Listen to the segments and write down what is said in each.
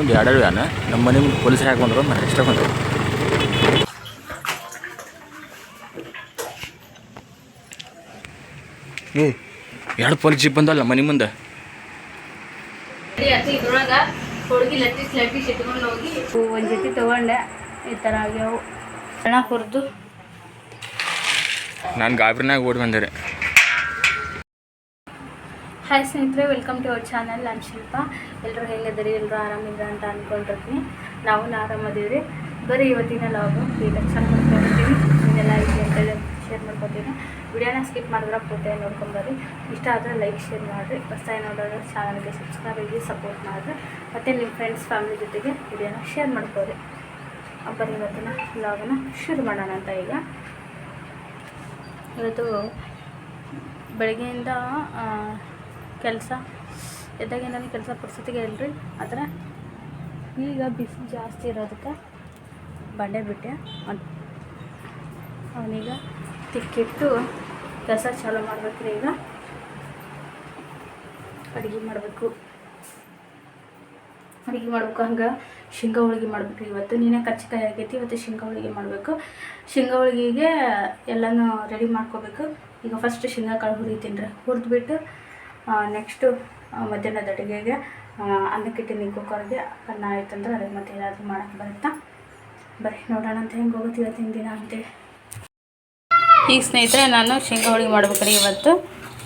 ಮುಂದೆ ಎರಡು ವ್ಯಾನ್ ನಮ್ಮ ಮನೆ ಮುಂದೆ ಪೊಲೀಸರು ಹಾಕಿ ಬಂದ್ರು ಮತ್ತೆ ಎಕ್ಸ್ಟ್ರಾ ಬಂದರು ಏ ಎರಡು ಪೊಲೀಸ್ ಜೀಪ್ ಬಂದಲ್ಲ ಮನೆ ಮುಂದೆ. ಒಂದು ಜೊತೆ ತಗೊಂಡೆ. ಈ ಥರ ಆಗ್ಯಾವು. ಹಣ ಹುರಿದು. ನಾನು ಗಾಬ್ರಿನಾಗ ಓಡಿ ಬಂದೆ ರೀ. ಹಾಯ್ ಸ್ನೇಹಿತರೆ ವೆಲ್ಕಮ್ ಟು ಅವರ್ ಚಾನಲ್ ನಾನು ಶಿಲ್ಪ ಎಲ್ಲರೂ ಹೇಗಿದ್ದೀರಿ? ಎಲ್ಲರೂ ಆರಾಮಿದ್ರ ಅಂತ ಅಂದ್ಕೊಂಡಿರ್ತೀನಿ ನಾವು ಆರಾಮದೀವಿ ಬರೀ ಇವತ್ತಿನ ಲಾಗು ಈಗ ಚೆಂದ ಮಾಡ್ಕೊಂಡಿರ್ತೀನಿ ಇದೆಲ್ಲ ಇದೆ ಅಂತೇಳಿ ಶೇರ್ ಮಾಡ್ಕೊತೀನಿ. ವಿಡಿಯೋನ ಸ್ಕಿಪ್ ಮಾಡಿದ್ರೆ ಪೂರ್ತಿ ನೋಡ್ಕೊಂಬರ್ರಿ ಇಷ್ಟ ಆದರೆ ಲೈಕ್ ಶೇರ್ ಮಾಡಿರಿ. ಹೊಸ್ದಾಗಿ ನೋಡೋದ್ರೆ ಚಾನಲ್ಗೆ ಸಬ್ಸ್ಕ್ರೈಬ್ ಆಗಿ ಸಪೋರ್ಟ್ ಮಾಡಿರಿ. ಮತ್ತು ನಿಮ್ಮ ಫ್ರೆಂಡ್ಸ್ ಫ್ಯಾಮಿಲಿ ಜೊತೆಗೆ ವಿಡಿಯೋನ ಶೇರ್ ಮಾಡ್ಕೊರಿ. ಬರೀ ಇವತ್ತಿನ ಲಾಗನ್ನ ಶುರು ಮಾಡೋಣ ಅಂತ ಈಗ. ಇವತ್ತು ಬೆಳಗ್ಗೆಯಿಂದ ಕೆಲಸ ಎದ್ದಾಗಿಂದ ಕೆಲಸ ಪರಿಸ್ಥಿತಿಗೆ ಇಲ್ರಿ, ಆದರೆ ಈಗ ಬಿಸಿಲು ಜಾಸ್ತಿ ಇರೋದಕ್ಕೆ ಬಂಡೆ ಬಿಟ್ಟೆ. ಅವನೀಗ ತಿಕ್ಕಿಟ್ಟು ಕೆಲಸ ಚಾಲೂ ಮಾಡ್ಬೇಕ್ರಿ ಈಗ. ಅಡುಗೆ ಮಾಡಬೇಕು. ಅಡುಗೆ ಮಾಡ್ಬೇಕು ಹಂಗೆ ಶೇಂಗಾ ಹೋಳಿಗೆ ಮಾಡ್ಬೇಕು ಇವತ್ತು ನೀನೇ ಕಚ್ಚಿಕಾಯಿ ಆಗೈತಿ ಇವತ್ತು ಶೇಂಗಾ ಹೋಳಿಗೆ ಮಾಡಬೇಕು. ಶೇಂಗಾ ಹೋಳಿಗೆಗೆ ಎಲ್ಲನೂ ರೆಡಿ ಮಾಡ್ಕೋಬೇಕು. ಈಗ ಫಸ್ಟ್ ಶೇಂಗಾ ಕಾಳು ಹುರಿತೀನಿ ರೀ. ಹುರಿದ್ಬಿಟ್ಟು ನೆಕ್ಸ್ಟು ಮಧ್ಯಾಹ್ನದ ಅಡುಗೆಗೆ ನಿಂಕು ಕುಕ್ಕರ್ಗೆ, ಅನ್ನ ಆಯ್ತಂದ್ರೆ ಅದಕ್ಕೆ ಮತ್ತೆ ಏನಾದರೂ ಮಾಡೋಕ್ಕೆ ಬರುತ್ತಾ? ಬರ್ರಿ, ನೋಡೋಣ ಅಂತ ಹೆಂಗೆ ಹೋಗುತ್ತೆ ಇವತ್ತಿನ ದಿನ ಈಗ ಸ್ನೇಹಿತರೆ, ನಾನು ಶೇಂಗಾ ಹೋಳಿಗೆ ಮಾಡ್ಬೇಕ್ರಿ ಇವತ್ತು.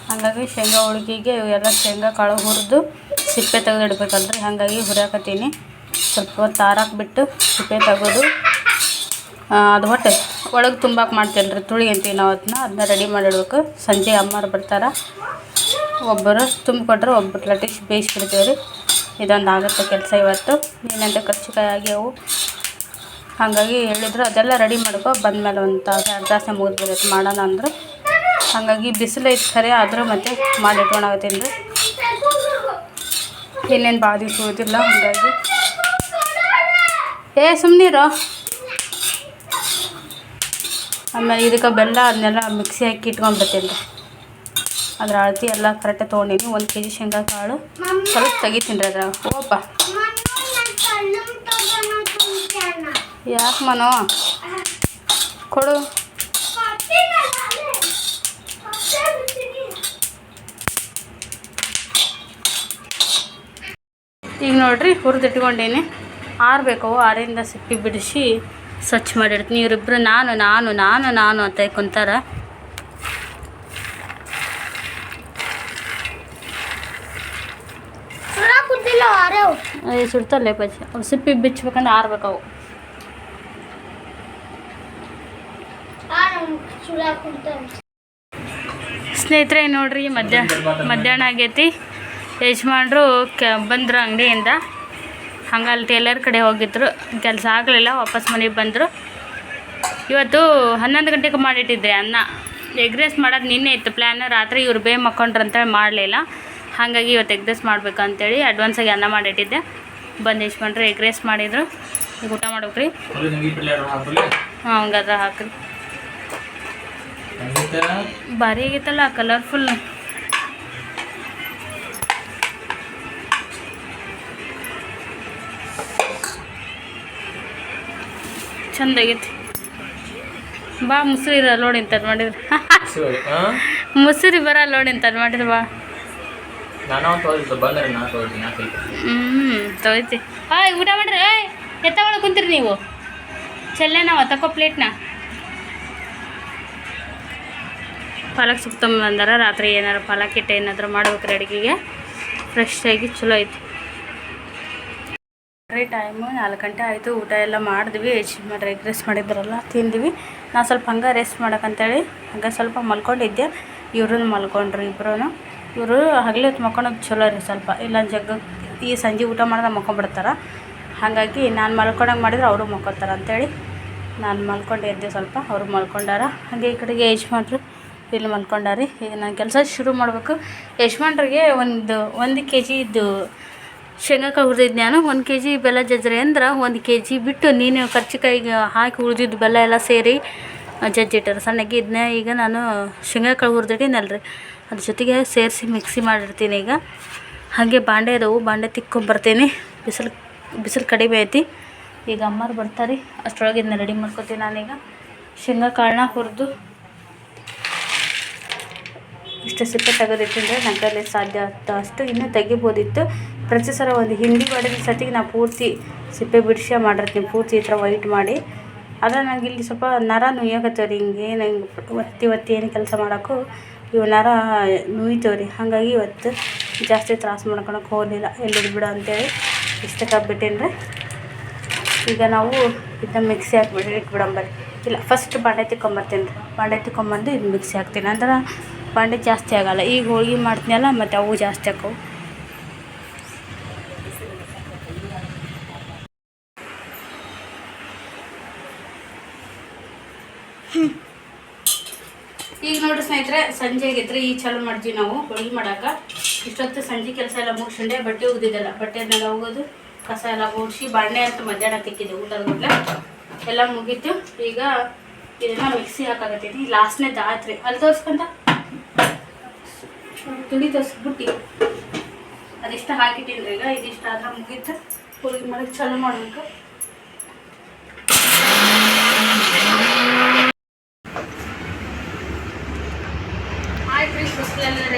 ಹಾಗಾಗಿ ಶೇಂಗಾ ಹೋಳಿಗೆಗೆ ಎಲ್ಲ ಶೇಂಗಾ ಕಾಳು ಹುರಿದು ಸಿಪ್ಪೆ ತೆಗೆದಿಡ್ಬೇಕಲ್ರಿ ಹಾಗಾಗಿ ಹುರಿಯಾಕತ್ತೀನಿ. ಸ್ವಲ್ಪ ಹೊತ್ತು ಆರಾಕ್ಬಿಟ್ಟು ಸಿಪ್ಪೆ ತೆಗೆದು ಅದು ಒಟ್ಟು ಒಳಗೆ ತುಂಬಾಕೆ ಮಾಡ್ತೇನೆ ರೀ ತುಳಿ ಅಂತೀವಿ ನಾವು ಅದನ್ನ. ರೆಡಿ ಮಾಡಿಡ್ಬೇಕು. ಸಂಜೆ ಅಮ್ಮರು ಬರ್ತಾರೆ. ಒಬ್ಬರು ತುಂಬಿಕೊಟ್ರೆ ಒಬ್ಬರು ಲಟ್ಟಿಸಿ ಬೇಯಿಸ್ಬಿಡ್ತೀವಿ ರೀ ಇದೊಂದು ಆಗುತ್ತೆ ಕೆಲಸ ಇವತ್ತು. ಏನಂತ ಕರ್ಚಿಕಾಯಿ ಆಗ್ಯಾವು ಹಾಗಾಗಿ ಹೇಳಿದ್ರು, ಅದೆಲ್ಲ ರೆಡಿ ಮಾಡ್ಕೊ, ಬಂದಮೇಲೆ ಒಂದು ತಾಸು, ಎರಡು ತಾಸು ಮುಗಿದ್ಬಿಡೈತೆ ಮಾಡೋಣ ಅಂದರು. ಹಾಗಾಗಿ ಬಿಸಿಲು ಐತೆ ಖರೆ, ಆದರೂ ಮತ್ತೆ ಮಾಡಿ ಇಟ್ಕೊಳಕತ್ತೀನಿ ರೀ ಇನ್ನೇನು ಭಾಳ ದಿವ್ಸ ಹಾಗಾಗಿ. ಏ ಸುಮ್ಮನಿರೋ ಆಮೇಲೆ ಇದಕ್ಕೆ ಬೆಲ್ಲ, ಅದನ್ನೆಲ್ಲ ಮಿಕ್ಸಿ ಹಾಕಿ ಇಟ್ಕೊಂಡ್ಬಿಡ್ತೀನಿ ರೀ ಅದ್ರ ಅಳತಿ ಎಲ್ಲ ಕರೆಕ್ಟಾಗಿ ತೊಗೊಂಡಿನಿ. ಒಂದು ಕೆ ಜಿ ಶೇಂಗಾ ಕಾಳು ಸ್ವಲ್ಪ ತೆಗಿತೀನಿ ರೀ ಅದ್ರ ಓಪ ಯಾಕೆ ಮನೋ? ಕೊಡು. ಈಗ ನೋಡ್ರಿ, ಹುರಿದಿಟ್ಕೊಂಡೇನೆ. ಆರಬೇಕು, ಆರಿಂದ ಸಿಪ್ಪಿ ಬಿಡಿಸಿ ಸ್ವಚ್ಛ ಮಾಡಿಡ್ತೀನಿ. ಇವರಿಬ್ಬರು ನಾನು ನಾನು ನಾನು ನಾನು ಅಂತ ಕುಂತಾರ ಸುಡ್ತಲ್ಲೇ ಪಚ್ಚ ಅವು ಸಿಪ್ಪಿ ಬಿಚ್ಚಬೇಕಂದ್ರೆ ಆರ್ಬೇಕು ಅವು ಸ್ನೇಹಿತರೆ, ನೋಡ್ರಿ ಮಧ್ಯಾಹ್ನ ಮಧ್ಯಾಹ್ನ ಆಗೈತಿ. ಯಜಮಾನ್ರು ಕ, ಬಂದರು ಅಂಗಡಿಯಿಂದ. ಹಂಗೆ ಅಲ್ಲಿ ಟೇಲರ್ ಕಡೆ ಹೋಗಿದ್ರು. ಕೆಲಸ ಆಗಲಿಲ್ಲ, ವಾಪಸ್ ಮನೆಗೆ ಬಂದರು. ಇವತ್ತು ಹನ್ನೊಂದು ಗಂಟೆಗೆ ಮಾಡಿಟ್ಟಿದ್ದೆ ಅನ್ನ. ಎಗ್ ರೈಸ್ ಮಾಡೋದು ನಿನ್ನೆ ಇತ್ತು ಪ್ಲ್ಯಾನ್ ರಾತ್ರಿ ಇವ್ರು ಬೇ ಮಕ್ಕೊಂಡ್ರು ಅಂತೇಳಿ ಮಾಡಲಿಲ್ಲ. ಹಾಗಾಗಿ ಇವತ್ತು ಎಗ್ ರೈಸ್ ಮಾಡ್ಬೇಕು ಅಂತೇಳಿ ಅಡ್ವಾನ್ಸಾಗಿ ಅನ್ನ ಮಾಡಿಟ್ಟಿದ್ದೆ. ಬಂದು ಯಜಮಾನ್ರು ಎಗ್ ರೈಸ್ ಮಾಡಿದ್ರು. ಈಗ ಊಟ ಮಾಡ್ಬೇಕ್ರಿ. ಹಾಂ ಹಂಗಾದ್ರೆ ಹಾಕ್ರಿ. ಭಾರಿ ಆಗೈತಲ್ಲ ಕಲರ್ಫುಲ್ ಚಂದ ಆಗೈತಿ. ಬಾ ಮುಸ್ರಿ ಇರ ನೋಡಿ ಇಂಥದ್ದು ಮಾಡಿದ್ರು. ಮುಸ್ರಿ ಬರ ನೋಡಿ ಇಂಥದ್ದು ಮಾಡಿದ್ರು ಬಾ. ನಾನು ತೋರಿಸ್ತು ಬಂದ್ರೆ ನಾ ತೋರಿಸಿ ನಾ ಕೈ ಹ್ಞೂ ಹಾಯ್ ಊಟ ಮಾಡ್ರಿ ಏಯ್ ಎತ್ತ ಒಳಗೆ ಕುಂತೀರಿ ನೀವು. ಚೆಲ್ಲೇನವ ನಾವು ತಕೋ ಪ್ಲೇಟ್ನ ಪಾಲಕ್ ಸೊಪ್ಪು ಬಂದಾರ ರಾತ್ರಿ ಏನಾರು ಪಾಲಕ್ ಇಟ್ಟು ಏನಾದರೂ ಮಾಡ್ಬೇಕ್ರಿ ಅಡುಗೆಗೆ. ಫ್ರೆಶ್ ಆಗಿ ಚಲೋ ಐತಿ. ರೀ ಟೈಮು ನಾಲ್ಕು ಗಂಟೆ ಆಯಿತು ಊಟ ಎಲ್ಲ ಮಾಡಿದ್ವಿ. ಯಜಮಾನ್ರು ಎಗ್ ರೆಸ್ಟ್ ಮಾಡಿದ್ರಲ್ಲ ತಿಂದ್ವಿ. ನಾ ಸ್ವಲ್ಪ ಹಂಗೆ ರೆಸ್ಟ್ ಮಾಡೋಕ್ಕಂತೇಳಿ ಹಂಗೆ ಸ್ವಲ್ಪ ಮಲ್ಕೊಂಡಿದ್ದೆ. ಇವ್ರೂ ಮಲ್ಕೊಂಡ್ರು ಇಬ್ಬರೂ ಇವರು ಹಗಲು ಹೊತ್ತು ಮಲ್ಕೊಳೋದು ಚಲೋ ರೀ ಸ್ವಲ್ಪ. ಇಲ್ಲ ಜಗ್ಗ ಈ ಸಂಜೆ ಊಟ ಮಾಡಿದ್ರೆ ಮಲ್ಕೊಂಡ್ಬಿಡ್ತಾರೆ ಹಾಗಾಗಿ ನಾನು ಮಲ್ಕೊಂಡಂಗೆ ಮಾಡಿದ್ರೆ ಅವರು ಮಲ್ಕೊತಾರೆ ಅಂಥೇಳಿ ನಾನು ಮಲ್ಕೊಂಡು ಎದ್ದೆ ಸ್ವಲ್ಪ, ಅವರು ಮಲ್ಕೊಂಡಾರ. ಹಾಗೆ ಈ ಕಡೆಗೆ ಯಜಮಾನ್ರು ಇಲ್ಲಿ ಮಲ್ಕೊಂಡಾರಿ. ಈಗ ನಾನು ಕೆಲಸ ಶುರು ಮಾಡಬೇಕು. ಯಜಮಾನ್ರಿಗೆ ಒಂದು ಒಂದು ಕೆ ಜಿದು ಶೇಂಗಾಕಾಯಿ ಹುರಿದಿದ್ದು ನಾನು. ಒಂದು ಕೆ ಜಿ ಬೆಲ್ಲ ಜಜ್ರಿ ಅಂದ್ರೆ ಒಂದು ಕೆ ಜಿ ಬಿಟ್ಟು ನೀನು ಕರ್ಚಿಕಾಯಿಗೆ ಹಾಕಿ ಹುರಿದಿದ್ದು ಬೆಲ್ಲ ಎಲ್ಲ ಸೇರಿ ಜಜ್ಜಿಟ್ಟಾರೆ ಸಣ್ಣಗೆ ಇದನ್ನ ಈಗ ನಾನು ಶೇಂಗಾಕಾಳು ಹುರಿದಿಟ್ಟಿನಲ್ರಿ. ಅದ್ರ ಜೊತೆಗೆ ಸೇರಿಸಿ ಮಿಕ್ಸಿ ಮಾಡಿರ್ತೀನಿ ಈಗ. ಹಾಗೆ ಬಾಂಡೆ ಅದಾವು ಬಾಂಡೆ ತಿಕ್ಕೊಂಬರ್ತೀನಿ ಬಿಸಿಲು ಬಿಸಿಲು ಕಡಿಮೆ ಐತಿ. ಈಗ ಅಮ್ಮರು ಬರ್ತಾರೆ, ಅಷ್ಟರೊಳಗೆ ಇದನ್ನ ರೆಡಿ ಮಾಡ್ಕೊತೀನಿ ನಾನೀಗ. ಶೇಂಗಾ ಕಾಳನ್ನ ಹುರಿದು ಇಷ್ಟು ಸಿಪ್ಪೆ ತೆಗೆದಿಟ್ಟಿದ್ರೆ ನನ್ನ ಕೈಲಿ ಸಾಧ್ಯ ಆಗ್ತಾ ಅಷ್ಟು. ಇನ್ನೂ ತೆಗಿಬೋದಿತ್ತು. ಪ್ರತಿ ಸಲ ಒಂದು ಹಿಂದಿ ಮಾಡಿದ ಸತಿಗೆ ನಾ ಪೂರ್ತಿ ಸಿಪ್ಪೆ ಬಿಡಿಸಿ ಮಾಡಿರ್ತೀನಿ, ಪೂರ್ತಿ ಈ ಥರ ವೈಟ್ ಮಾಡಿ. ಆದರೆ ನನಗೆ ಇಲ್ಲಿ ಸ್ವಲ್ಪ ನರ ನುಯ್ಯಾಕತ್ತವ್ರಿ ಹಿಂಗೆ ಏನು ಹಿಂಗೆ ಒತ್ತಿ ಒತ್ತಿ ಏನು ಕೆಲಸ ಮಾಡೋಕ್ಕೂ. ಇವು ನೋಯ್ತವೆ ರೀ ಹಾಗಾಗಿ ಇವತ್ತು ಜಾಸ್ತಿ ತ್ರಾಸು ಮಾಡ್ಕೊಳಕ್ಕೆ ಹೋಗಲಿಲ್ಲ. ಎಲ್ಲಿದ್ದು ಬಿಡು ಅಂತೇಳಿ ಇಷ್ಟಕ್ಕೆ ಬಿಟ್ಟೇನ್ರಿ ಈಗ ನಾವು ಇದನ್ನ ಮಿಕ್ಸಿ ಹಾಕ್ಬಿಟ್ಟು ಇಟ್ಬಿಡಂಬರಿ ಇಲ್ಲ ಫಸ್ಟ್ ಬಾಂಡೆ ತಿಕ್ಕೊಂಬರ್ತೀನಿ ರೀ. ಬಾಂಡೆ ತಿಕ್ಕೊಂಬಂದು ಇದು ಮಿಕ್ಸಿ ಹಾಕ್ತೀನಿ. ಅಂದ್ರೆ ಬಾಂಡೆ ಜಾಸ್ತಿ ಆಗೋಲ್ಲ. ಈಗ ಹೋಳ್ಗೆ ಮಾಡ್ತೀನಲ್ಲ, ಮತ್ತು ಅವು ಜಾಸ್ತಿ ಆಕವು ಈಗ ನೋಡ್ರಿ ಸ್ನೇಹಿತರೆ ಸಂಜೆ ಈ ಚಾಲು ಮಾಡ್ತೀವಿ ನಾವು, ಹೋಳಿಗೆ ಮಾಡಾಕ. ಇಷ್ಟೊತ್ತು ಸಂಜೆ ಕೆಲಸ ಎಲ್ಲ ಮುಗಿಸ್ಕೊಂಡೆ, ಬಟ್ಟೆ ಉಗ್ದಿದ್ದಲ್ಲ. ಬಟ್ಟೆ ಅದನ್ನೆಲ್ಲ ಹೋಗೋದು, ಕಸ ಎಲ್ಲ ಓಡಿಸಿ ಬಾಣೆ ಅಂತ ಮಧ್ಯಾಹ್ನ ತಿಕ್ಕಿದ್ದೆ ಊಟದ ಗುಡ್ಲೆ ಎಲ್ಲ ಮುಗೀತು. ಈಗ ಇದನ್ನ ಮಿಕ್ಸಿ ಹಾಕಾಕತ್ತೀನಿ. ಲಾಸ್ಟ್ನೇ ದಾತ್ರಿ. ಅಲ್ಲಿ ತೋರಿಸ್ಕೊಂತ ತುಳಿ ತೋರಿಸ್ಬಿಟ್ಟು. ಅದಿಷ್ಟ ಹಾಕಿಟ್ಟಿನ್ರಿ ಈಗ, ಇದಿಷ್ಟ ಆದ್ರೆ ಮುಗೀತು. ಹೋಳಿಗೆ ಮಾಡಕ್ಕೆ ಚಾಲು ಮಾಡ್ಬೇಕು ಆಯ್ತು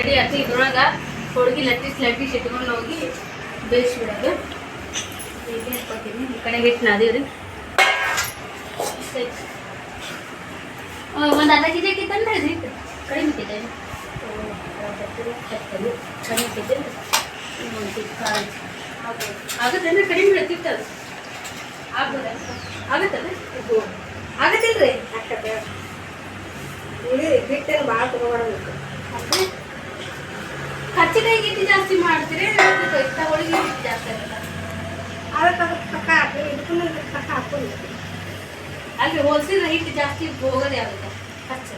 ರೀ ಆಯ್ತು ಇದ್ರೊಳಗೆ ಹೋಳ್ಗೆ ಲಟ್ಟಿಸ್ ಲಟ್ಟಿಸಿ ಇಟ್ಕೊಂಡು ಹೋಗಿ ಬೇಯಿಸ್ಬಿಡೋದು. ಹೀಗೆ ಇಟ್ಕೊತೀನಿ ಈ ಕಡೆಗೆ ಇಟ್ಟು ನಾದೀವಿ ರೀ ಒಂದು ಅರ್ಧ ಕೆ ಜಿ ಹಾಕಿತ್ತಂದ್ರೆ ಇದು? ಹಿಟ್ಟು ಕಡಿಮೆ ಇದೆ? ಆಗುತ್ತೆ ಅಂದ್ರೆ ಕಡಿಮೆ ಇರ್ತಿತ್ತು ಅದು. ಆಗ್ಬೋದ? ಆಗುತ್ತಲ್ಲ ಆಗತ್ತಿಲ್ರಿ ಕಚ್ಚಿಕಾಯಿ ಗಿಟ್ಟಿ ಜಾಸ್ತಿ ಮಾಡ್ತೀರಿ ಹೋಳಿಗೆ ಹಿಟ್ಟು ಜಾಸ್ತಿ ಅಲ್ಲಿ ಹೋಲ್ಸಿದ್ರೆ ಹಿಟ್ಟು ಜಾಸ್ತಿ ಹೋಗೋದೇ ಆಗುತ್ತೆ. ಕಚ್ಚ.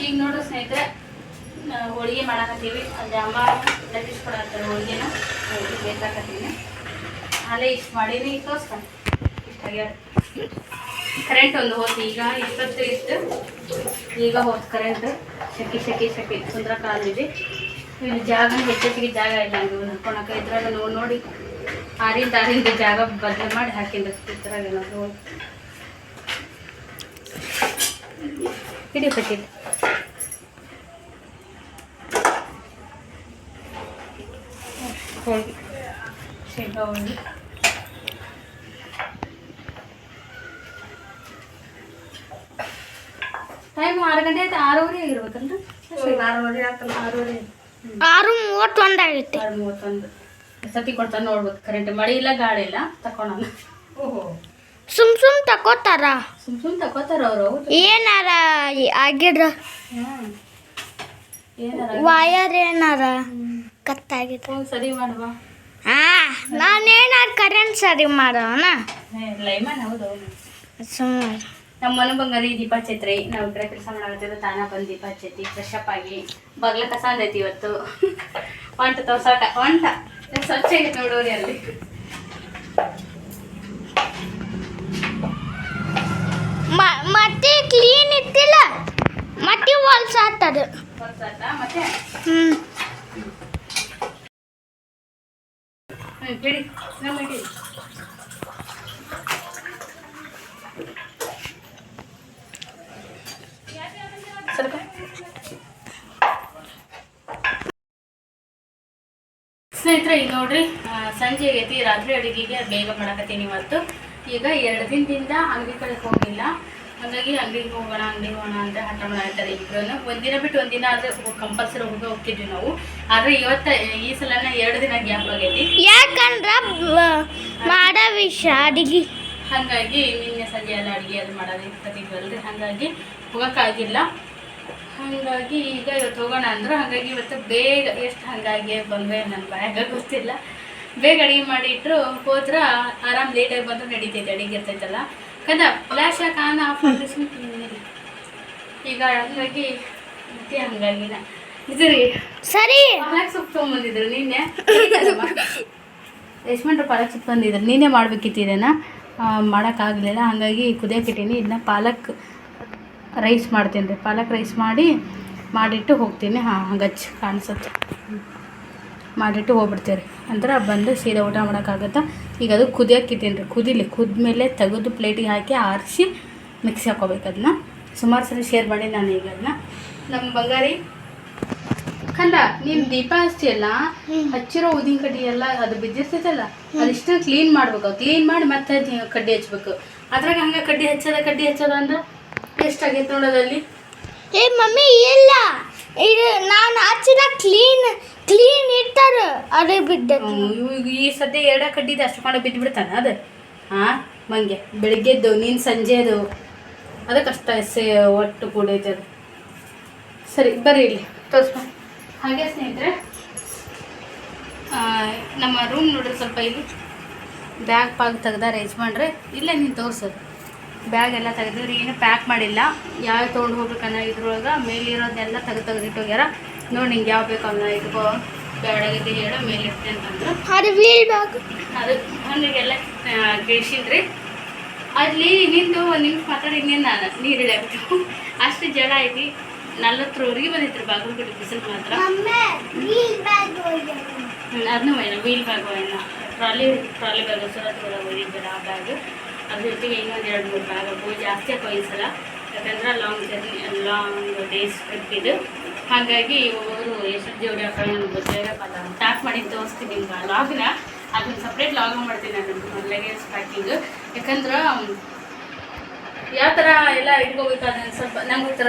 ಈಗ ನೋಡೋ ಸ್ನೇಹಿತರೆ ಹೋಳಿಗೆ ಮಾಡಾಕತ್ತೀವಿ. ಅಲ್ಲಿ ಅಮ್ಮ ಲಟ್ಟಿಸ್ಕೊಡತ್ತಾರೆ ಹೋಳಿಗೆನ. ಹೋಳಿಗೆ ಬೇಕಾಕತ್ತೀನಿ. ಅಲ್ಲೇ ಇಷ್ಟು ಮಾಡೀನಿ ತೋರಿಸ್ತಾನೆ ಇಷ್ಟಾಗ್ಯಾರ ಕರೆಂಟ್ ಒಂದು ಹೋತು ಈಗ, ಇಪ್ಪತ್ತು ಇಷ್ಟು ಈಗ ಹೋತು ಕರೆಂಟ್ ಶಕಿ ಶಕಿ ಶಕಿ. ಸುಂದರ ಕಾಲಿದೆ ಇಲ್ಲಿ ಜಾಗ ಹೆಚ್ಚೆಚ್ಚಿಗೆ ಜಾಗ ಇಲ್ಲ ಹಂಗೆ ನಡ್ಕೊಳಕ ಇದ್ರಾಗ ನೋಡಿ ನೋಡಿ. ಆರಿಂದ ಆರಿಂದ ಜಾಗ ಬದಲು ಮಾಡಿ ಹಾಕಿಂದ ಇದ್ರಾಗ ಏನಾದ್ರು ಹಿಡಿ ಪಟ್ಟಿದ್ದು ಹೋಳಿಗೆ ಶೇಂಗಾ ಹೋಳಿಗೆ ಟೈಮ್ ಆರು ಗಂಟೆ ಆಯ್ತು ಆರೂವರೆ ಆಗಿರ್ಬೇಕಲ್ರಿ ಆರೂವರೆ ಆರೂವರೆ ಆರು ಮೂವತ್ತೊಂದಾಗೈತಿ ಆರು ಮೂವತ್ತೊಂದು ಸತಿ ಕೊಡ್ತಾನೆ ನೋಡ್ಬೇಕು ಕರೆಂಟ್ ಮಳೆ ಇಲ್ಲ ಗಾಳಿ ಇಲ್ಲ ತಕೊಳೋಣ ಓಹೋ ಸುಮ್ ಸುಮ್ ತಕೋತಾರ ಸುಮ್ ಸುಮ್ ತಕೋತಾರ ಅವರು ಏನಾರ ಆಗಿರ ಹ್ಮ್ ಏನಾರ ವಯರ್ ಏನಾರ ಕತ್ತಾಗಿತ್ತು ಹೋಗಿ ಸರಿ ಮಾಡುವ? ಹಾ ನಾನೇನಾರ ಕರೆಂಟ್ ಸರಿ ಮಾಡೋಣ? ಲೈಮನ್ ಹೌದು. ಹೌದು ಸುಮ್ಮನೆ ನಮ್ಮ ಮನೆ ಬಂಗಾರಿ ದೀಪ ಹಚ್ಚೈತ್ರಿ ನಾವು ಇಬ್ಬರ ಕೆಲಸ ಮಾಡಾಕತ್ತಿದ್ರೆ ತಾನ ಬಂದು ದೀಪ ಹಚ್ಚೈತಿ ಫ್ರೆಶ್ ಅಪ್ ಆಗಿ ಬಗ್ಲ ಕಸ ಅಂದೈತಿ ಇವತ್ತು. ಒಂಟ ತೋರ್ಸಾಕ ಒಂಟ. ಸ್ವಚ್ಛ ಆಗೈತೆ ನೋಡೋರಿ ಅಲ್ಲಿ ಮತ್ತೆ ಕ್ಲೀನ್ ಇತ್ತಿಲ್ಲ ಮತ್ತೆ ಹೊಲ್ಸಾತದ ಹೊರ್ಸಾತ ಮತ್ತೆ? ಹ್ಮ್. ಸ್ವಲ್ಪ ಸ್ನೇಹಿತರೆ, ಈಗ ನೋಡ್ರಿ ಸಂಜೆ ಆಗೈತಿ ರಾತ್ರಿ ಅಡುಗೆಗೆ ಬೇಗ ಮಾಡಕತ್ತೀನಿ ಇವತ್ತು. ಈಗ ಎರಡು ದಿನದಿಂದ ಅಂಗಡಿ ಕಡೆ ಹೋಗಿಲ್ಲ ಹಾಗಾಗಿ ಅಂಗಡಿಗೆ ಹೋಗೋಣ ಅಂಗಡಿಗೆ ಹೋಗೋಣ ಅಂತ ಹಠ ಮಾಡ್ತಾರೆ ಇಬ್ರು ಒಂದಿನ ಬಿಟ್ಟು ಒಂದಿನ ಆದರೆ ಕಂಪಲ್ಸರಿ ಹೋಗಿ ಹೋಗ್ತಿದ್ವಿ ನಾವು. ಆದರೆ ಇವತ್ತು ಈ ಸಲನ ಎರಡು ದಿನ ಗ್ಯಾಪ್ ಆಗೈತಿ. ಯಾಕಂದ್ರ ಮಾಡೋ ವಿಷಯ ಅಡಿಗೆ. ಹಾಗಾಗಿ ನಿನ್ನೆ ಸಂಜೆ ಎಲ್ಲ ಅಡುಗೆ ಅದು ಮಾಡೋದಿಲ್ಲರಿ ಹಂಗಾಗಿ ಹಾಗಾಗಿ ಹೋಗೋಕ್ಕಾಗಿಲ್ಲ. ಹಾಗಾಗಿ ಈಗ ಇವತ್ತು ಹೋಗೋಣ ಅಂದ್ರು. ಹಾಗಾಗಿ ಇವತ್ತು ಬೇಗ ಎಷ್ಟು ಹಾಗಾಗಿ ಬಂದ್ವೆ ನನ್ನ ಬಾಯಾಗ ಗೊತ್ತಿಲ್ಲ. ಬೇಗ ಅಡುಗೆ ಮಾಡಿಟ್ರು ಹೋದ್ರೆ ಹೋದ್ರ ಆರಾಮ್ ಲೇಟಾಗಿ ಬಂದರೂ ನಡೀತೈತೆ ಅಡುಗೆ ಇರ್ತೈತಲ್ಲ. ಕದ ಫ್ಲ್ಯಾಶ್ ಯಾಕೆ ಆನ್ ಆಫ್ ಮಾಡಿ ಈಗ ಹಂಗಾಗಿ ಮತ್ತೆ ಹಂಗಾಗಿಲ್ಲ. ಇದು ರೀ ಸರಿ. ಪಾಲಕ್ ಸೊಪ್ಪು ತೊಗೊಂಬಂದಿದ್ರು ನಿನ್ನೆ. ಯಜಮಾನ್ರು ಪಾಲಕ್ ಸೊಪ್ಪು ಬಂದಿದ್ರು ನೀನೇ ಮಾಡಬೇಕಿತ್ತು ಇದನ್ನು ಮಾಡೋಕ್ಕಾಗಲಿಲ್ಲ. ಹಾಗಾಗಿ ಕುದಿಯೋಕ್ಕಿಟ್ಟೀನಿ ಇದನ್ನ ಪಾಲಕ್ ರೈಸ್ ಮಾಡ್ತೀನಿ ರೀ ಪಾಲಕ್ ರೈಸ್ ಮಾಡಿ ಮಾಡಿಟ್ಟು ಹೋಗ್ತೀನಿ. ಹಾಂ ಹಂಗಚ್ಚು ಕಾಣಿಸುತ್ತೆ. ಮಾಡಿಟ್ಟು ಹೋಗ್ಬಿಡ್ತೀವಿ ರೀ ಅಂದ್ರೆ ಬಂದು ಸೀದಾ ಊಟ ಮಾಡೋಕ್ಕಾಗತ್ತಾ? ಈಗ ಅದು ಕುದಿಯೋಕ್ಕಿದ್ದೀನಿ ರೀ ಕುದಿಲಿ ಕುದ್ಮೇಲೆ ತೆಗೆದು ಪ್ಲೇಟಿಗೆ ಹಾಕಿ ಆರಿಸಿ ಮಿಕ್ಸಿ ಹಾಕೋಬೇಕು ಅದನ್ನ ಸುಮಾರು ಸರಿ ಶೇರ್ ಮಾಡಿ ನಾನು ಈಗ ಅದನ್ನ ನಮ್ಮ ಬಂಗಾರಿ ಕಂದ ನೀನು ದೀಪ ಹಚ್ಚಿಯಲ್ಲ? ಹಚ್ಚಿರೋ ಊದಿನ ಕಡ್ಡಿ ಎಲ್ಲ ಅದು ಬಿದ್ದಿರ್ತೈತಲ್ಲ? ಅದಿಷ್ಟು ಕ್ಲೀನ್ ಮಾಡ್ಬೇಕು. ಕ್ಲೀನ್ ಮಾಡಿ ಮತ್ತೆ ಕಡ್ಡಿ ಹಚ್ಬೇಕು. ಅದ್ರಾಗ ಹಂಗೆ ಕಡ್ಡಿ ಹಚ್ಚದ ಕಡ್ಡಿ ಹಚ್ಚದ ಅಂದ್ರೆ ಎಷ್ಟಾಗೈತೆ ನೋಡೋದಲ್ಲಿ ಏ ಮಮ್ಮಿ ಇಲ್ಲ. ಇದು ನಾನು ಹಚ್ಚಿದ ಕ್ಲೀನ್ ಕ್ಲೀನ್ ಇಟ್ಟಾರ, ಅದೇ ಬಿದ್ದತಿ ಈ ಸದ್ಯ ಎರಡ ಕಡ್ಡಿದ ಅಷ್ಟು ಕೊಂಡು ಬಿದ್ದು ಬಿಡ್ತಾನೆ ಅದು? ಹಾಂ, ಮಂಗೆ ಬೆಳಿಗ್ಗೆದ್ದು ನೀನು ಸಂಜೆದು ಅದಕ್ಕೆ ಕಷ್ಟ ಸೇ ಒಟ್ಟು ಕೂಡೈತೆ ಅದು ಸರಿ, ಬರ್ರಿ ಇಲ್ಲಿ ತೋರಿಸ್ಬ ಹಾಗೆ ಸ್ನೇಹಿತರೆ ನಮ್ಮ ರೂಮ್ ನೋಡ್ರಿ ಸ್ವಲ್ಪ ಇಲ್ಲಿ ಬ್ಯಾಗ್ ಪಾಗ್ ತೆಗ್ದಾರ, ಯಜಮಾನ್ರೆ, ಇಲ್ಲೇ ನೀನು ತೋರ್ಸೋದು. ಬ್ಯಾಗ್ ಎಲ್ಲ ತೆಗೆದಿವ್ರಿ ಏನು ಪ್ಯಾಕ್ ಮಾಡಿಲ್ಲ. ಯಾವ ತೊಗೊಂಡು ಹೋಗ್ಬೇಕನ್ನ ಇದ್ರೊಳಗೆ ಮೇಲಿರೋದೆಲ್ಲ ತೆಗೆದು ತೆಗೆದಿಟ್ಟೋಗ್ಯಾರ ನೋಡಿ ನಿಂಗೆ ಯಾವ ಬೇಕು ಅವನ್ನ ಇಟ್ಕೋ ಬೆಳಗ್ಗೆ ಹೇಳೋ ಮೇಲೆ ಇರ್ತೀನಿ ಅಂತಂದ್ರೆ ಅದು ಹಂಗೆಲ್ಲ ಕೇಳಿಸಿದ್ರಿ. ಅಲ್ಲಿ ನಿಂದು ನಿಮ್ಗೆ ನಿಮಿಷ ಇನ್ನೇನು ನಾನು ನೀರು ಇಳಿಯಾಬಿಟ್ಟು ಅಷ್ಟು ಜಡ ಐತಿ. ನಲ್ವತ್ತರವರೆಗೆ ಬಂದಿತ್ತು ಬಾಗಿಲು ಬಿಟ್ಟು ಬಿಸಿಲು ಮಾತ್ರ. ಅದನ್ನೂ wheel bag trolley trolley bag Surat ಒಯ್ದಿದ್ದಾರೆ ಆ ಬ್ಯಾಗ್ ಅದ್ರ ಜೊತೆಗೆ ಇನ್ನೊಂದು ಎರಡು ಮೂರು ಭಾಗ ಪೂಜೆ ಜಾಸ್ತಿ ಸಲ ಯಾಕಂದ್ರೆ long journey long days trip ಇದು. ಹಾಗಾಗಿ ಅವರು ಎಷ್ಟು ಜೋಡಿ ಹಾಕೊಂಡು ಗೊತ್ತಿರಪ್ಪಲ್ಲ ಪ್ಯಾಕ್ ಮಾಡಿ ತೋರಿಸ್ತೀನಿ ನಿಮ್ಗೆ ಲಾಗಿನ ಅದನ್ನ ಸಪ್ರೇಟ್ ಲಾಗ್ ಮಾಡ್ತೀನಿ ನಾನು ಲಗೇಜ್ ಪ್ಯಾಕಿಂಗ್ ಯಾಕಂದ್ರೆ, ಯಾವ ಥರ ಎಲ್ಲ ಇಟ್ಕೋಬೇಕು ಅದನ್ನು ಸ್ವಲ್ಪ ನಂಗೆ ಈ ಥರ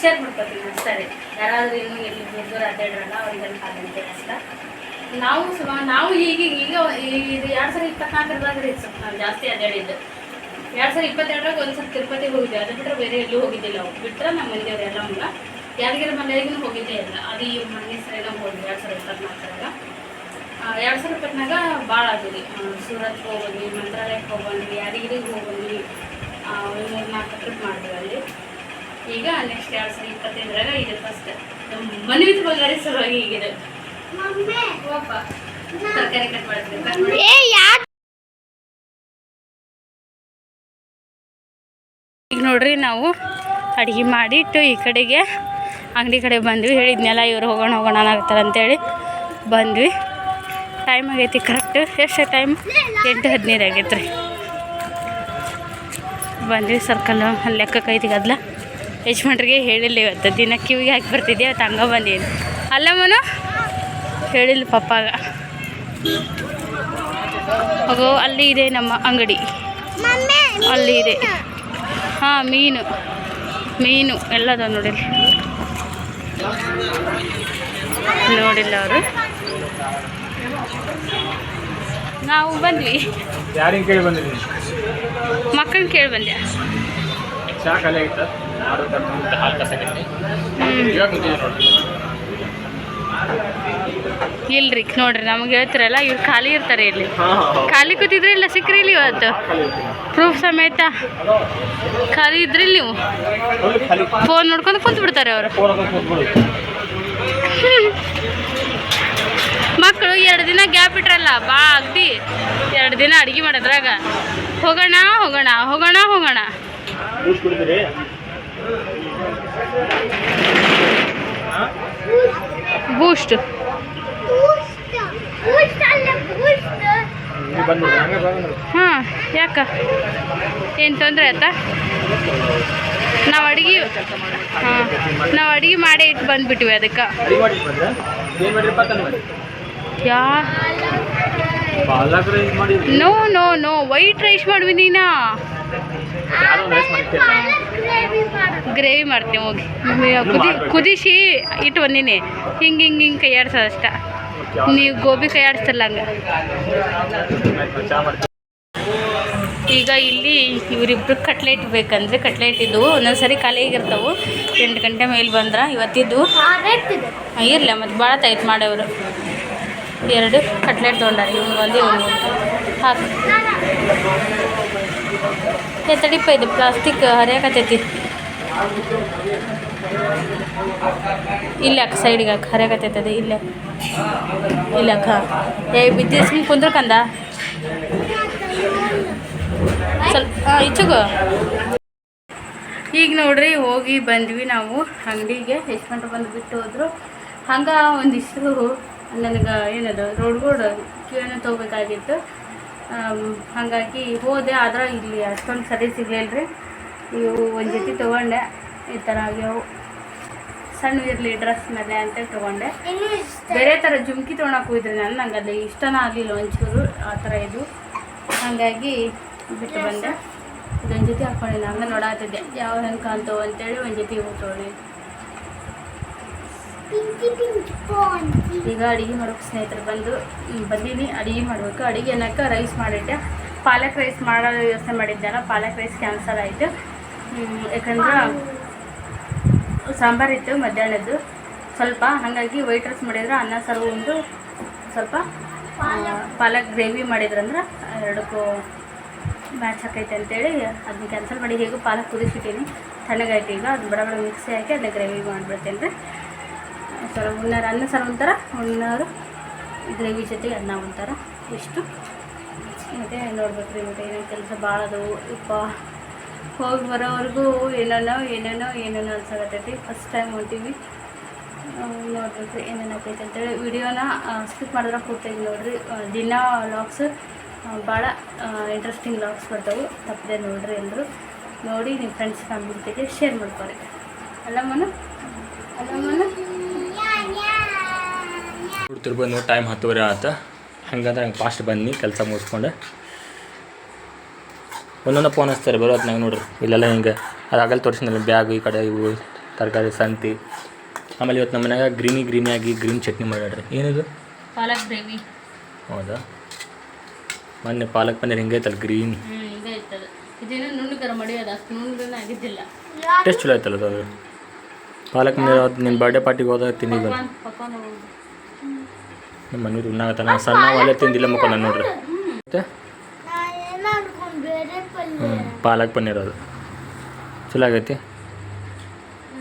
ಶೇರ್ ಮಾಡ್ಕೊತೀನಿ ಅಷ್ಟೇ. ಯಾರಾದರೂ ಇನ್ನೂ ಎಲ್ಲಿ ದೂರ ಅಡ್ಡಾಡ್ರಲ್ಲ, ಅವ್ರಿಗೆ ಅಂತ ಅಷ್ಟ. ನಾವು ನಾವು ಈಗ ಈಗ ಎರಡು ಸಾವಿರ ಇಪ್ಪತ್ನಾಲ್ಕರದಾಗ ರೀ ಸ್ವಲ್ಪ, ನಾವು ಜಾಸ್ತಿ ಅಡ್ಡಾಡಿದ್ದು. ಎರಡು ಸಾವಿರ ಇಪ್ಪತ್ತೆರಡರಾಗ ಒಂದು ಸ್ವಲ್ಪ ತಿರುಪತಿಗೆ ಹೋಗಿದ್ದೆ. ಅದು ಬಿಟ್ಟರೆ ಬೇರೆ ಎಲ್ಲೂ ಹೋಗಿದ್ದಿಲ್ಲ ಅವ್ರು. ಬಿಟ್ಟರೆ ನಮ್ಮ ಮನೆಯವ್ರು ಎಲ್ಲ ಮಗ ಯಾದಗಿರಿ ಮನೆಗೂ ಹೋಗಿದ್ದೇ ಇಲ್ಲ ಅದು ಈ ಮನೆ ಸರಿಯಾಗ ಹೋದ್ವಿ ಎರಡು ಸಾವಿರ ಇಪ್ಪತ್ನಾಲ್ಕರಾಗ. ಎರಡು ಸಾವಿರ ಇಪ್ಪತ್ನಾಗ ಭಾಳ ಆಗಿದೆ. ರೀ ಸೂರತ್ಗೆ ಹೋಗ್ಬಂದ್ವಿ ಮಂತ್ರಾಲಯಕ್ಕೆ ಹೋಗ್ಬಂದ್ವಿ ಯಾದಗಿರಿಗೆ ಹೋಗ್ಬಂದ್ವಿ. ಒಂದು ಮೂರು ನಾಲ್ಕು ಟ್ರಿಪ್ ಮಾಡಿದ್ವಿ ಅಲ್ಲಿ. ಈಗ ನೆಕ್ಸ್ಟ್ ಎರಡು ಸಾವಿರ ಇಪ್ಪತ್ತೈದರಾಗ ಇದೆ ಫಸ್ಟ್ ನಮ್ಮ ಮನೆ ಬಿಟ್ಟು ಬಂಗಾರಿ ಸಲುವಾಗಿ ಈಗಿದೆ ಹೋಗಪ್ಪ ತರಕಾರಿ ಕಟ್ ಮಾಡ್ತೀನಿ. ನೋಡ್ರಿ ನಾವು ಅಡುಗೆ ಮಾಡಿಟ್ಟು ಈ ಕಡೆಗೆ ಅಂಗಡಿ ಕಡೆ ಬಂದ್ವಿ. ಹೇಳಿದ್ನೆಲ್ಲ ಇವ್ರು ಹೋಗೋಣ ಹೋಗೋಣ ಅನ್ನಕತ್ತಾರ ಅಂತೇಳಿ. ಬಂದ್ವಿ. ಟೈಮ್ ಆಗೈತಿ ಕರೆಕ್ಟ್ ಎಷ್ಟು ಟೈಮ್ ಎಂಟು ಹದಿನೈದು ಆಗೈತೆ ರೀ ಬಂದ್ವಿ ಸರ್ಕಲ್ ಅಲ್ಲಿ ಲೆಕ್ಕಕ್ಕೆ ಐತಿ ಗದ್ಲ ಯಜಮಾನ್ರಿಗೆ ಹೇಳಿಲ್ಲ ಇವತ್ತು. ದಿನ ಕಿವಿಗೆ ಹಾಕಿ ಬರ್ತಿದ್ದೆ ಅವತ್ತು ಹಂಗೆ ಬಂದೀನಿ. ಅಲ್ಲ ಹೇಳಿಲ್ಲ ಪಪ್ಪಾಗ. ಹೋಗೋ, ಅಲ್ಲಿ ಇದೆ ನಮ್ಮ ಅಂಗಡಿ. ಅಲ್ಲಿ ಇದೆ. ಹಾಂ ಮೀನು. ಮೀನು ಎಲ್ಲದ ನೋಡಿಲ್ಲ. ನೋಡಿಲ್ಲ ಅವರು. ನಾವು ಬಂದ್ವಿ. ಯಾರಿಗೆ ಕೇಳಿ ಬಂದಿದ್ದೀನಿ ಮಕ್ಕಳನ್ನ ಕೇಳಿ ಬಂದೆ ಚಾ ಇಲ್ರಿ ನೋಡ್ರಿ ನಮ್ಗೆ ಹೇಳ್ತಿರಲ್ಲ ಇವ್ರು ಖಾಲಿ ಇರ್ತಾರೆ ಇಲ್ಲಿ. ಖಾಲಿ ಕೂತಿದ್ರೆ ಇಲ್ಲ ಸಿಕ್ಕ್ರಿ ಇಲ್ಲಿ ಇವತ್ತು? ಪ್ರೂಫ್ ಸಮೇತ. ಖಾಲಿ ಇದ್ರಿ ನೀವು? ಫೋನ್ ನೋಡ್ಕೊಂಡು ಕುಂತು ಬಿಡ್ತಾರೆ ಅವರು ಮಕ್ಕಳು ಎರಡು ದಿನ ಗ್ಯಾಪ್ ಇಟ್ರಲ್ಲ ಬಾ ಅಗ್ದಿ. ಎರಡು ದಿನ ಅಡುಗೆ ಮಾಡೋದ್ರಾಗ. ಹೋಗೋಣ ಹೋಗೋಣ ಹೋಗೋಣ ಹೋಗೋಣ. ಬೂಸ್ಟ್ ನೀವು ಬಂದ್ಬಿಡ್ರಿ ಹಂಗೆ ಬಂದ್ಬಿಡ್ರಿ ಹಾಂ ಯಾಕ? ಏನು ತೊಂದರೆ ಆಯ್ತಾ? ನಾವು ಅಡುಗೆ ಹಾಂ, ನಾವು ಅಡುಗೆ ಮಾಡೇ ಇಟ್ಟು ಬಂದ್ಬಿಟ್ವಿ ಅದಕ್ಕೆ. Yeah no no no, white rice ಮಾಡ್ವಿ ನೀನಾ? ಗ್ರೇವಿ ಮಾಡ್ತೀವಿ, ಹೋಗಿ. ಕುದಿ ಕುದಿಸಿ ಇಟ್ಟು ಬಂದೀನಿ. ಹಿಂಗೆ ಹಿಂಗೆ ಹಿಂಗೆ ಕೈ ಆಡ್ಸೋದು ಅಷ್ಟ. ನೀವು ಗೋಬಿ ಕೈ ಆಡಿಸ್ತಿಲ್ಲ ಈಗ ಇಲ್ಲಿ ಇವರಿಬ್ರು ಕಟ್ಲೆಟ್ ಬೇಕಂದ್ರೆ ಕಟ್ಲೆಟ್ ಇದು. ಒಂದೊಂದು ಸರಿ ಖಾಲಿಯಾಗಿರ್ತಾವೆ ಎಂಟು ಗಂಟೆ ಮೇಲೆ ಬಂದ್ರೆ ಇವತ್ತಿದ್ದು. ಇರಲಿ, ಮತ್ತು ಭಾಳ ತೈತ್ ಮಾಡೋರು ಎರಡು ಕಟ್ಲೆಟ್ ತೊಗೊಂಡಾರ ಇವ್ನು ಒಂದು ಇವ್ನು ಹಾಕಿ. ಏ ಇದು, ಪ್ಲಾಸ್ಟಿಕ್ ಹರಿಯಾಕತ್ತೈತಿ. ಇಲ್ಲ ಅಕ್ಕ ಸೈಡಿಗೆ ಅಕ್ಕ ಹರಿಯಾಗತ್ತೈತದೆ ಇಲ್ಲ. ಇಲ್ಲ ಅಕ್ಕ. ಏ, ಬಿದ್ದಿ ಸುಮ್ಮನೆ ಕುಂದ್ರಕಂದ ಸ್ವಲ್ಪ ಇಚ್ಚುಗು? ಈಗ ನೋಡ್ರಿ, ಹೋಗಿ ಬಂದ್ವಿ ನಾವು ಅಂಗಡಿಗೆ. ಎಷ್ಟು ಗಂಟೆ ಬಂದು ಬಿಟ್ಟು ಹೋದ್ರು. ಹಂಗೆ ಒಂದಿಷ್ಟು ನನಗೆ ಏನದು ರೋಡ್ಗೋಡ್ ಕ್ಯೂನ ತೊಗೋಬೇಕಾಗಿತ್ತು. ಹಾಗಾಗಿ ಹೋದೆ, ಆದ್ರೆ ಇಲ್ಲಿ ಅಷ್ಟೊಂದು ಸರಿ ಸಿಗ್ಲಿಲ್ಲ ರೀ ಇವು ಒಂದು ಜೊತೆ ತೊಗೊಂಡೆ. ಈ ಥರ ಆಗ್ಯಾವು. ಸಣ್ಣ ಇರಲಿ ಡ್ರೆಸ್ ಮೇಲೆ ಅಂತ ತೊಗೊಂಡೆ. ಬೇರೆ ಥರ ಜುಮ್ಕಿ ತೊಗೊಳಕ್ಕೆ ಹೋಗಿದ್ರಿ ನಾನು ನಂಗೆ ಅದು ಇಷ್ಟನ ಆಗಲಿಲ್ಲ ಒಂಚೂರು ಆ ಥರ ಇದು. ಹಾಗಾಗಿ ಬಿಟ್ಟು ಬಂದೆ. ಇದೊಂದು ಜೊತೆ ಹಾಕೊಂಡಿಲ್ಲ ಹಂಗೆ ನೋಡಾತಿದ್ದೆ. ಯಾವ ಹೆಂಗೆ ಕಾಂತು ಅಂತೇಳಿ ಒಂದು ಜೊತೆ ಹೋಗ್ತೋಳಿ ಈಗ ಅಡುಗೆ ಮಾಡೋಕೆ ಸ್ನೇಹಿತರು ಬಂದು ಬಂದೀನಿ ಅಡುಗೆ ಮಾಡಬೇಕು. ಅಡುಗೆ ಅನ್ನಕ್ಕೆ ರೈಸ್ ಮಾಡಿದ್ದೆ. ಪಾಲಕ್ ರೈಸ್ ಮಾಡೋ ಯೋಚನೆ ಮಾಡಿದ್ದೆಲ್ಲ ಪಾಲಕ್ ರೈಸ್ ಕ್ಯಾನ್ಸಲ್ ಆಯಿತು. ಯಾಕಂದ್ರೆ ಸಾಂಬಾರಿತ್ತು ಮಧ್ಯಾಹ್ನದ್ದು. ಸ್ವಲ್ಪ, ಹಾಗಾಗಿ ವೈಟ್ ರೈಸ್ ಮಾಡಿದ್ರೆ ಅನ್ನ, ಸಾರು ಒಂದು ಸ್ವಲ್ಪ ಪಾಲಕ್ ಗ್ರೇವಿ ಮಾಡಿದ್ರಂದ್ರೆ ಎರಡಕ್ಕೂ ಮ್ಯಾಚ್ ಹಾಕೈತೆ ಅಂತೇಳಿ ಅದನ್ನ ಕ್ಯಾನ್ಸಲ್ ಮಾಡಿ ಹೇಗೂ ಪಾಲಕ್ ಕುದಿಸಿಟ್ಟೀನಿ. ತಣ್ಣಗಾಯ್ತು ಈಗ ಅದು ಬಡ ಬಡ ಮಿಕ್ಸಿ ಹಾಕಿ ಅದನ್ನ ಗ್ರೇವಿ ಮಾಡಿಬಿಡ್ತೇನೆ ರೀ ಸರ್ ಹುಣ್ಣಾರು ಅನ್ನ, ಸಾರು ಒಂಥರ ಹುಣ್ಣಾರು ಗ್ರೇವಿ ಜೊತೆಗೆ ಅನ್ನ ಒಂಥರ, ಇಷ್ಟು. ಮತ್ತು ನೋಡ್ಬೇಕು ರೀ ಮತ್ತು ಏನೇನು ಕೆಲಸ ಭಾಳ ಇಪ್ಪ ಹೋಗಿ ಬರೋವರೆಗೂ ಏನೇನೋ ಏನೇನೋ ಏನೇನೋ ಅನ್ಸಾಗತ್ತೈತಿ ಫಸ್ಟ್ ಟೈಮ್ ಹೊಂಟೀವಿ. ನೋಡ್ಬೇಕು ಏನೇನು ಆಕೈತೆ ಅಂತೇಳಿ. ವಿಡಿಯೋನ ಸ್ಕಿಪ್ ಮಾಡಿದ್ರೆ ಕೂತೈತಿ ನೋಡ್ರಿ. ದಿನ ಲಾಗ್ಸ್ ಭಾಳ ಇಂಟ್ರೆಸ್ಟಿಂಗ್ ಲಾಕ್ಸ್ ಬರ್ತಾವೆ. ತಪ್ಪದೆ ನೋಡ್ರಿ ಎಲ್ಲರೂ ನೋಡಿ ನಿಮ್ಮ ಫ್ರೆಂಡ್ಸ್ ಫ್ಯಾಮಿಲಿ ಜೊತೆಗೆ ಶೇರ್ ಮಾಡ್ಕೊರಿ. ಅಲ್ಲಮ್ಮನ ಅಲ್ಲಮ್ಮನ ಟೈಮ್ ಹತ್ತುವರೆ ಆತ. ಹಂಗಂದ್ರೆ ಹಂಗೆ ಫಾಸ್ಟ್ ಬನ್ನಿ, ಕೆಲಸ ಮುಗಿಸ್ಕೊಂಡು. ಒಂದೊಂದು ಫೋನ್ ಹಚ್ತಾರೆ ಬರೋ ಹೊತ್ನಾಗ ನೋಡ್ರಿ. ಇಲ್ಲೆಲ್ಲ ಹಿಂಗೆ. ಅದು ಆಗಲ್ಲಿ ತೋರಿಸಿದ್ನಲ್ಲ ಬ್ಯಾಗ್ ಈ ಕಡೆ ಇವು ತರಕಾರಿ ಸಂತಿ. ಆಮೇಲೆ ಇವತ್ತು ನಮ್ಮ ಮನ್ಯಾಗ ಗ್ರೀನಿ ಗ್ರೀನಿ ಆಗಿ ಗ್ರೀನ್ ಚಟ್ನಿ ಮಾಡ್ಯಾಡ್ರಿ ಏನಿದು? ಪಾಲಕ್ ಗ್ರೇವಿ. ಹೌದಾ? ಮೊನ್ನೆ ಪಾಲಕ್ ಪನ್ನೀರ್ ಗ್ರೀನ್ ಅಷ್ಟು ನುಣ್ಣಗನ ಆಗಿದ್ದಿಲ್ಲ. ಟೇಸ್ಟ್ ಚಲೋ ಆಯ್ತಲ್ಲ ಅದು? ಪಾಲಕ್ ಪನ್ನೀರ್ ಅವತ್ತು ನಿನ್ನ ಬರ್ಡೇ ಪಾರ್ಟಿಗೆ ಹೋದಾಗ ತಿಂದಿ ಬಂದು ಪಕ್ವಾನ್ ಪಕ್ವಾನ್ ನಮ್ಮ ಮನೆಯವ್ರು ಉಣ್ಣಾಗತ್ತಾನ ಸಣ್ಣ ಒಲೆ ತಿಂದಿಲ್ಲ ಮಕ್ಕಳು ನೋಡ್ರಿ. ಮತ್ತೆ ನಾ ಏನೋ ಅನ್ಕೊಂಡ್ ಬೇರೆ ಪಲ್ಯ ಹ್ಞೂ ಪಾಲಕ್ ಪನ್ನೀರ್ ಅದು. ಚಲೋ ಆಗೈತಿ.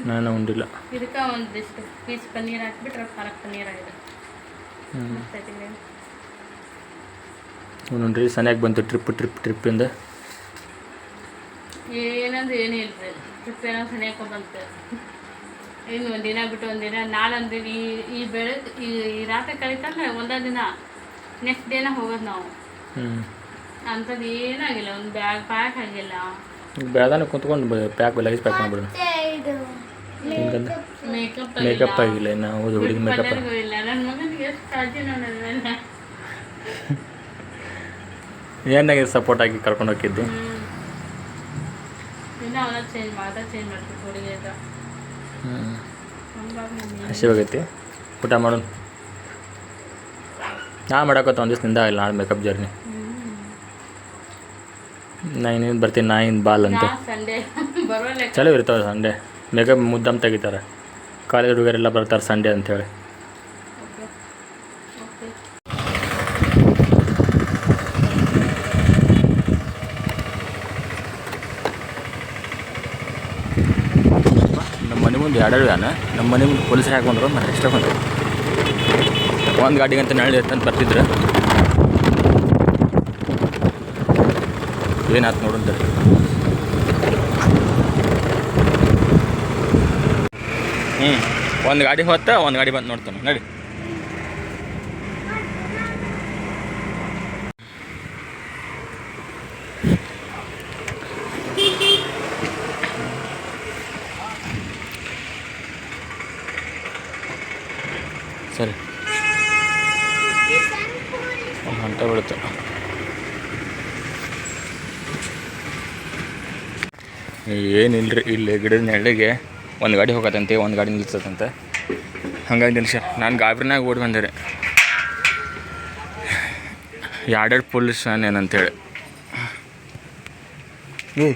ನಾನು ಉಂಡಿಲ್ಲ. ಇದಕ್ಕೆ ಒಂದಿಷ್ಟು ಪೀಸ್ ಪನ್ನೀರ್ ಹಾಕ್ಬಿಟ್ರೆ ಪಾಲಕ್ ಪನ್ನೀರ್ ಆಗಿದೆ. ಹ್ಞೂ. ನೋಡ್ರಿ ಸನಿಯಾಗಿ ಬಂತು ಟ್ರಿಪ್ ಟ್ರಿಪ್ ಟ್ರಿಪ್ಪಿಂದ ಏನಂದ್ರೆ ಏನೂ ಇಲ್ಲ ರೀ ಟ್ರಿಪ್ ಏನೋ ಸನಿಯಾಕ ಬಂತು ಇನ್ನು ಒಂದಿನ ಬಿಟ್ಟು ಒಂದಿನ ನಾಳೆ ಅಂದ್ರೆ ಈ ಈ ಬೆಳಗ್ಗೆ ಈ ಈ ರಾತ್ರಿ ಕಳಿತಂದ್ರೆ ಒಂದೇ ದಿನ ನೆಕ್ಸ್ಟ್ ಡೇನ ಹೋಗೋದು ನಾವು. ಹ್ಞೂ ಅಂಥದ್ದು ಏನಾಗಿಲ್ಲ ಒಂದು ಬ್ಯಾಗ್ ಪ್ಯಾಕ್ ಆಗಿಲ್ಲ. ಬೆಳದಾನ ಕುಂತ್ಕೊಂಡು ಪ್ಯಾಕ್ ಲಗೇಜ್ ಪ್ಯಾಕ್ ಮಾಡ್ಬಿಡು. ಮತ್ತೆ ಇದು ಮೇಕಪ್ ಮೇಕಪ್ ಆಗಿಲ್ಲ. ಇನ್ನು ಹೌದು ಹುಡುಗಿ ಮೇಕಪ್ ಇಲ್ಲ. ನನ್ನ ಮಗನಿಗೆ ಎಷ್ಟು ಕಾಳಜಿ ನೋಡೋದ್ರಲ್ಲ. ಏನಾಗಿ ಸಪೋರ್ಟ್ ಆಗಿ ಕರ್ಕೊಂಡು ಹೋಗಿದ್ದು? ಇನ್ನು ಅವನ ಚೇಂಜ್ ಮಾಡ್ತಾ ಚೇಂಜ್ ಮಾಡ್ಬೇಕು ಹುಡುಗಿ ಹತ್ರ. ಹ್ಞೂ ಹಂಗಾಗಿ ಹಸಿವಾಗೈತಿ ಊಟ ಮಾಡೋಣ ನಾ ಮಾಡಾಕತ್ತ ಒಂದು ದಿವಸದಿಂದ ಇಲ್ಲ ನಾಳೆ ಮೇಕಪ್ ಜರ್ನಿ ನಾ ಇನ್ನೇನು ಬರ್ತೀನಿ ನಾ ಇನ್ನು ಬಾಲ್ ಅಂತ. ನಾ ಸಂಡೇ ಬರೋಲ್ಲ ಚಲೋ ಇರ್ತಾವೆ ಸಂಡೇ ಮೇಗ ಮುದ್ದಮ್ ತೆಗಿತಾರೆ. ಕಾಲೇಜ್ ಹುಡುಗರೆಲ್ಲ ಬರ್ತಾರೆ ಸಂಡೇ ಓಕೆ ನಮ್ಮ ಮನೆ ಮುಂದೆ ಎರಡು ವ್ಯಾನ. ನಮ್ಮ ಮನೆ ಮುಂದೆ ಪೊಲೀಸರು ಹಾಕೊಂಡ್ರು ಮತ್ತೆ ಎಷ್ಟೊಂದು ಒಂದು ಗಾಡಿಗಂತ ಅಂತ ನಳ್ಳಿ ಅಂತ ಬರ್ತಿದ್ರು. ಏನಾಯ್ತು ನೋಡಂತ ಹ್ಞೂ ಒಂದು ಗಾಡಿ ಹೋತ್ತ ಒಂದು ಗಾಡಿ ಬಂದು ನೋಡ್ತಾನೆ. ನಡಿ. ಸರಿ. ಒಂದು ಗಂಟೆ ಬೀಳುತ್ತೆ. ಏನಿಲ್ಲ ರೀ ಇಲ್ಲಿ ಗಿಡದ ನೆರಳಿಗೆ ಒಂದು ಗಾಡಿ ಹೋಗತ್ತಂತೆ, ಒಂದು ಗಾಡಿ ನಿಲ್ಸತ್ತಂತೆ. ಹಂಗಾಗಿ ನಿಲ್ಸ, ನಾನು ಗಾಬ್ರಿನಾಗ ಓಡಿ ಬಂದೆ ರೀ. ಎರಡೆರಡು ಪೊಲೀಸ್ ಏನಂತೇಳಿ ಏ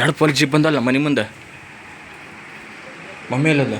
ಎರಡು ಪೊಲೀಸ್ ಜೀಪ್ ಬಂದಲ್ಲ ಮನೆ ಮುಂದೆ? ಮಮ್ಮಿ ಇಲ್ಲದ